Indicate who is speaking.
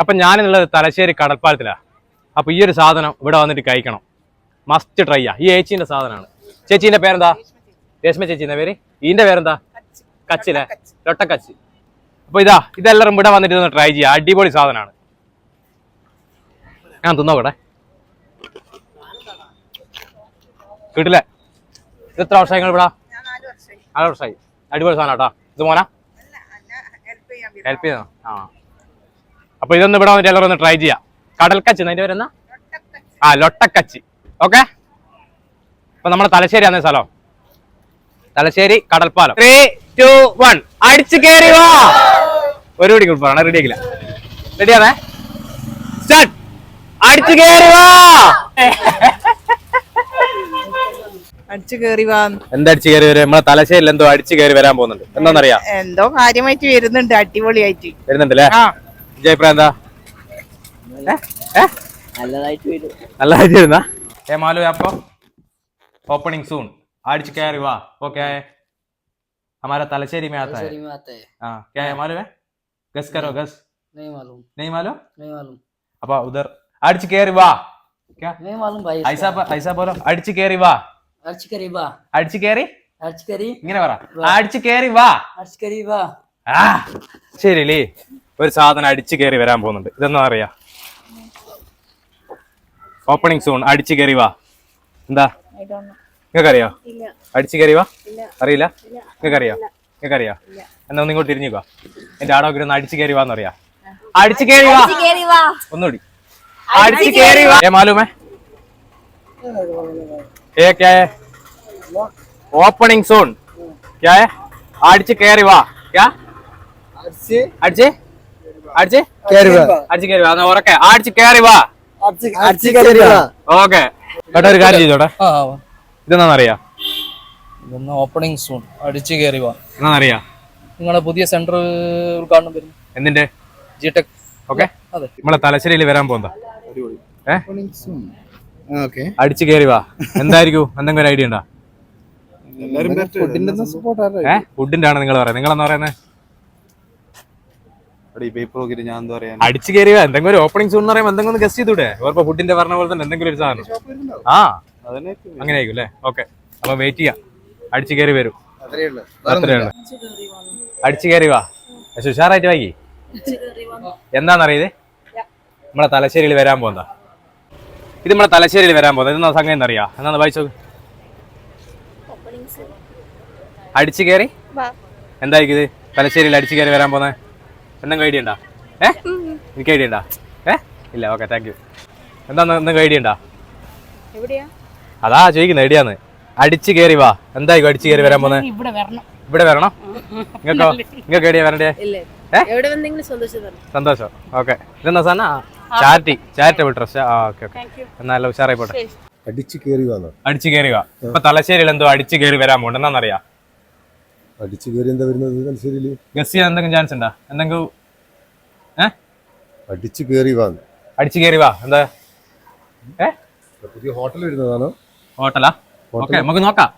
Speaker 1: അപ്പം ഞാനെന്നുള്ളത് തലശ്ശേരി കടൽപ്പാലത്തിലാണ് അപ്പോൾ ഈ ഒരു സാധനം ഇവിടെ വന്നിട്ട് കഴിക്കണം. മസ്റ്റ് ട്രൈ ആ. ഈ ഏച്ചീന്റെ സാധനമാണ്. ചേച്ചീന്റെ പേരെന്താ? രേഷ്മ ചേച്ചീന്റെ പേര്? ഈന്റെ പേരെന്താ? കച്ചിലെ ലൊട്ടക്കച്ച് അപ്പോൾ ഇതാ ഇതെല്ലാവരും ഇവിടെ വന്നിട്ട് ഒന്ന് ട്രൈ ചെയ്യുക അടിപൊളി സാധനമാണ്. ഞാൻ തിന്നോക്കട്ടെ കിട്ടില്ലേ ഇത് എത്ര വർഷമായി ഇവിടെ?
Speaker 2: നാല് വർഷമായി.
Speaker 1: അടിപൊളി സാധനം കേട്ടോ. ഇത് മോനാ?
Speaker 2: ഹെൽപ്പ് ചെയ്യാം വരും.
Speaker 1: ഹെൽപ്പ് ആ. അപ്പൊ ഇതൊന്ന് ഇവിടെ വന്നിട്ട് എല്ലാവരും ഒന്ന് ട്രൈ ചെയ്യാം. കടൽക്കച്ച് അതിന്റെ പേരെന്നാ. ആ ലൊട്ടക്കച്ചി. ഓക്കെ അപ്പൊ നമ്മുടെ തലശ്ശേരി ആണ് സ്ഥലം. തലശ്ശേരി കടൽപ്പാലം. ത്രീ ടു വൺ അടിച്ചു കയറി വാ. ഒരു പിടി കുളിപ്പാണ് റെഡി ആക്കില്ല. റെഡിയാണേ സ്റ്റാർട്ട് അടിച്ചു കയറി വാ.
Speaker 2: അടിച്ചു കേറി വാ.
Speaker 1: എന്താ അടിച്ചു കയറി വരും? നമ്മളെ തലശ്ശേരിൽ എന്തോ അടിച്ചു കയറി വരാൻ പോകുന്നുണ്ട്. എന്താണെന്നറിയാം?
Speaker 2: എന്തോ കാര്യമായിട്ട് വരുന്നുണ്ട് അടിപൊളിയായിട്ട്.
Speaker 1: വരുന്നുണ്ടല്ലേ
Speaker 2: ആ
Speaker 1: ജയപ്രായ എന്താ ഏ? ഏ?
Speaker 3: നല്ലതായിട്ട് വരും
Speaker 1: നല്ല ആയിരുന്ന ഏ മാലു आपको ओपनिंग सून आज क्या है वाह वो क्या है हमारा तलचेरी में आता है
Speaker 3: शरीर में आता है
Speaker 1: हाँ क्या है मालूम है गस करो गस
Speaker 3: नहीं मालूम
Speaker 1: नहीं मालूम
Speaker 3: नहीं मालूम
Speaker 1: अब उधर अड़च केरी वाह क्या
Speaker 3: नहीं मालूम भाई
Speaker 1: ऐसा ऐसा बोलो अड़च केरी वाह
Speaker 3: अर्च करी बा
Speaker 1: അടിച്ചു കയറി
Speaker 3: अर्च करी
Speaker 1: ഇങ്ങനെ പറ അടിച്ചു കയറി വാ
Speaker 3: अर्च करी बा
Speaker 1: ആ ശരിയല്ലേ ഒരു സാധനം അടിച്ചു കയറി വരാൻ പോകുന്നുണ്ട്. ഇതെന്നാ അറിയാ ഓപ്പണിംഗ് സൂൺ അടിച്ചു കയറി വാ. എന്താ? നിങ്ങൾക്ക് അറിയോ അടിച്ചു കയറി വാ. അറിയില്ല? നിങ്ങൾക്ക് അറിയോ നിങ്ങൾക്ക് അറിയോ എന്നാ ഒന്ന് ഇങ്ങോട്ട് തിരിഞ്ഞു വാ. എന്റെ ആടോ ഒന്ന് അടിച്ചു കയറി വാന്ന് അറിയാ അടിച്ചു കയറി വാ. ഒന്നുകൂടി. അടിച്ചു കയറി വാ. ഏ മാലൂമേ? ഏ ക്യാ है ഓപ്പണിംഗ് സോൺ ക്യാ है അടിച്ചു കയറി വാ. ക്യാ? അടിച്ച്. അടിച്ച്? അടിച്ച്? കയറി വാ. എന്നാ ഉറക്കെ. അടിച്ച് കയറി വാ. ഓക്കെ. കേട്ടോ ഒരു കാര്യം ചെയ്തോട്ടെ?
Speaker 4: ആ
Speaker 1: ഇതെന്നാന്നറിയാ
Speaker 4: ഇതൊന്ന് ഓപ്പണിംഗ് സൂൺ അടിച്ചു കയറി വാ.
Speaker 1: എന്നാന്നറിയാ
Speaker 4: നിങ്ങളുടെ പുതിയ സെന്റർ ഉദ്ഘാടനം വരുന്നു
Speaker 1: എന്തിന്റെ?
Speaker 4: ജി ടെക്
Speaker 1: ഓക്കെ നമ്മളെ തലശ്ശേരിയിൽ വരാൻ പോകുന്ന അടിച്ചു കയറി വാ. എന്തായിരിക്കും? എന്തെങ്കിലും ഐഡിയ ഉണ്ടോ?
Speaker 5: ഫുഡിന്റെ
Speaker 1: ആണ് നിങ്ങൾ പറയുന്നത് നിങ്ങൾ എന്താ പറയുന്നത്
Speaker 5: നോക്കിട്ട് ഞാൻ എന്താ പറയാ
Speaker 1: അടിച്ചു കയറി വാ എന്തെങ്കിലും ഒരു ഓപ്പണിംഗ് സൂൺ എന്ന് പറയുമ്പോൾ എന്തെങ്കിലും ഒന്ന് ഗസ്റ്റ് ചെയ്തൂടെ? ഓർപ്പ ഫുഡിന്റെ പറഞ്ഞ പോലെ തന്നെ എന്തെങ്കിലും ഒരു സാധനം. ആ. അങ്ങനെ ആയിരിക്കും അല്ലേ ഓക്കെ അപ്പൊ വെയിറ്റ് ചെയ്യാം. അടിച്ചു കയറി വരും.
Speaker 5: അത്രേ ഉള്ളൂ.
Speaker 1: അത്രേ ഉള്ളൂ. അടിച്ചു കയറി വാ. പക്ഷെ ഉഷാറായിട്ട് വാങ്ങി എന്താണെന്നറിയത് നമ്മളെ തലശ്ശേരിയിൽ വരാൻ പോകുന്ന ഇത് നമ്മളെ തലശ്ശേരിയിൽ വരാൻ പോകുന്നത് ഇതെന്നാ സംഗതി എന്നറിയാ? എന്നാന്ന് വായിച്ചോ അടിച്ചു കയറി എന്തായിരിക്കും ഇത്? തലശ്ശേരിയിൽ അടിച്ചു കയറി വരാൻ പോകുന്നത് എന്തെങ്കിലും ഐഡിയ ഉണ്ടാ ഏ? എനിക്ക് ഐഡിയ ഉണ്ടാ ഏ? ഇല്ല ഓക്കെ താങ്ക് യു എന്താന്ന് എന്തെങ്കിലും ഐഡിയ ഉണ്ടാ
Speaker 2: എവിടെയാ?
Speaker 1: അതാ ചോദിക്കുന്നത് ഐഡിയാന്ന് അടിച്ചു കയറി വാ. എന്തായി അടിച്ചു കയറി വരാൻ പോന്നെ?
Speaker 2: ഇവിടെ വരണം.
Speaker 1: നിങ്ങൾക്കോ നിങ്ങൾക്ക് ഐഡിയ വരണ്ടേ?
Speaker 2: സന്തോഷം
Speaker 1: ഓക്കെ ഇതെന്താ സാധന? ചാരിറ്റി ചാരിറ്റബിൾ ട്രസ്റ്റ് ആ ഓക്കെ ഓക്കെ എന്നാലും ഉഷാറായി പോട്ടെ
Speaker 5: അടിച്ചു കയറി വാ
Speaker 1: അടിച്ചു കയറി വാ. ഇപ്പൊ തലശ്ശേരിയിൽ എന്തോ അടിച്ചു കയറി വരാൻ പോകണ്ട എന്നാന്നറിയാം
Speaker 5: അടിച്ചു കയറി എന്താ വരുന്നത്?
Speaker 1: ഗസ് ചെയ്യാൻ എന്തെങ്കിലും ചാൻസ് ഉണ്ടോ? എന്തെങ്കിലും ഏ?
Speaker 5: അടിച്ചു കയറി വന്നു
Speaker 1: അടിച്ചു കയറി വാ. എന്താ? ഏ?
Speaker 5: പുതിയ ഹോട്ടൽ വരുന്നതാണോ?
Speaker 1: ഹോട്ടലാ? ഓക്കെ നമുക്ക് നോക്കാം.